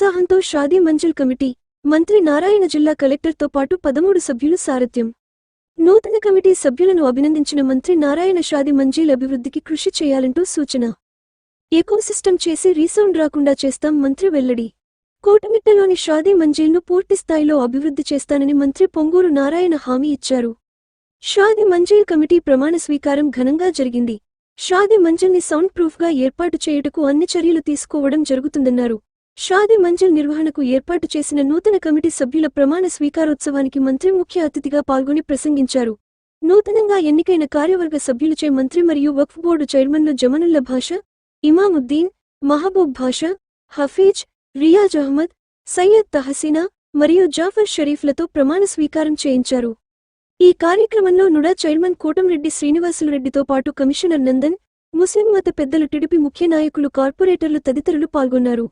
ఉత్సాహంతో షాదీ మంజిల్ కమిటీ మంత్రి నారాయణ జిల్లా కలెక్టర్తో పాటు పదమూడు సభ్యులు సారథ్యం. నూతన కమిటీ సభ్యులను అభినందించిన మంత్రి నారాయణ షాది మంజిల్ అభివృద్ధికి కృషి చేయాలంటూ సూచన. ఎకోసిస్టమ్ చేసి రీసౌండ్ రాకుండా చేస్తాం మంత్రి వెల్లడి. కోటమిట్టలోని షాదీ మంజిల్ను పూర్తిస్థాయిలో అభివృద్ధి చేస్తానని మంత్రి పొంగూరు నారాయణ హామీ ఇచ్చారు. షాది మంజిల్ కమిటీ ప్రమాణ స్వీకారం ఘనంగా జరిగింది. షాది మంజిల్ని సౌండ్ ప్రూఫ్గా ఏర్పాటు చేయుటకు అన్ని చర్యలు తీసుకోవడం జరుగుతుందన్నారు. షాది మంజిల్ నిర్వహణకు ఏర్పాటు చేసిన నూతన కమిటీ సభ్యుల ప్రమాణ స్వీకారోత్సవానికి మంత్రి ముఖ్య అతిథిగా పాల్గొని ప్రసంగించారు. నూతనంగా ఎన్నికైన కార్యవర్గ సభ్యులచే మంత్రి మరియు వక్ఫ్ బోర్డు చైర్మన్లు జమనుల్లా భాష ఇమాముద్దీన్ మహబూబ్ భాష హఫీజ్ రియాజ్ అహ్మద్ సయ్యద్ తహసీనా మరియు జాఫర్ షరీఫ్లతో ప్రమాణ స్వీకారం చేయించారు. ఈ కార్యక్రమంలో నుడా చైర్మన్ కోటంరెడ్డి శ్రీనివాసులరెడ్డితో పాటు కమిషనర్ నందన్ ముస్లిం మత పెద్దలు టిడిపి ముఖ్య నాయకులు కార్పొరేటర్లు తదితరులు పాల్గొన్నారు.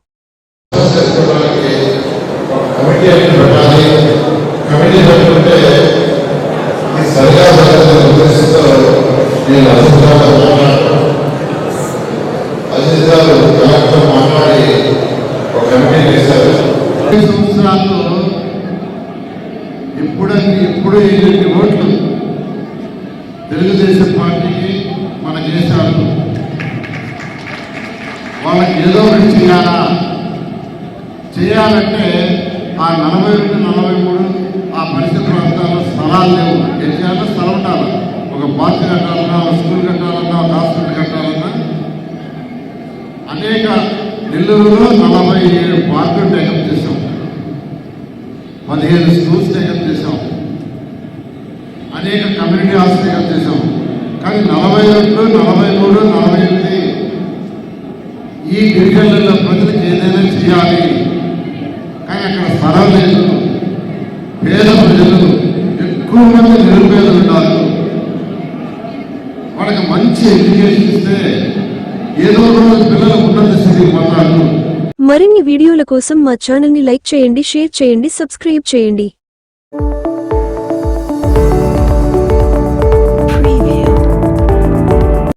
కమిటీ అనేది పెట్టాలి కమిటీ పెట్టుకుంటే సరిగా జరగాలనే ఉద్దేశంతో నేను అధికారులు అధికారులు కలెక్టర్ మాట్లాడి ఒక కమిటీ చేశారు. సంవత్సరాల్లో ఓట్లు తెలుగుదేశం పార్టీకి మన చేశారు. వాళ్ళకి ఏదో మంచి చేయాలంటే ఆ నలభై రెండు నలభై మూడు ఆ పరిస్థితి ప్రాంతాల్లో స్థలాలు లేవు. ఏం చేయాలంటే స్థలం ఉండాలి. ఒక పార్క్ కట్టాలన్నా ఒక స్కూల్ కట్టాలన్నా ఒక హాస్పిటల్ కట్టాలన్నా అనేక నెల్లూరులో నలభై ఏడు పార్కులు టేకప్ చేశాం. పదిహేను స్కూల్స్ టేకప్ చేసాం అనేక కమ్యూనిటీ హాల్స్ టేకప్ చేశాం. కానీ నలభై రెండు నలభై మూడు నలభై ఎనిమిది ఈ గిరిజనుల ప్రజలకు ఏదైనా చేయాలి. కానీ అక్కడ స్థలం లేదు పేద ప్రజలు ఎక్కువ మంది నిరుపేదలు ఉన్నారు. వాళ్ళకి మంచి ఎడ్యుకేషన్ ఇస్తే ఏదో రోజు పిల్లలు ఉన్నత స్థితికి పోతారు. మరిన్ని వీడియోల కోసం మా ఛానల్ని లైక్ చేయండి షేర్ చేయండి సబ్స్క్రైబ్ చేయండి.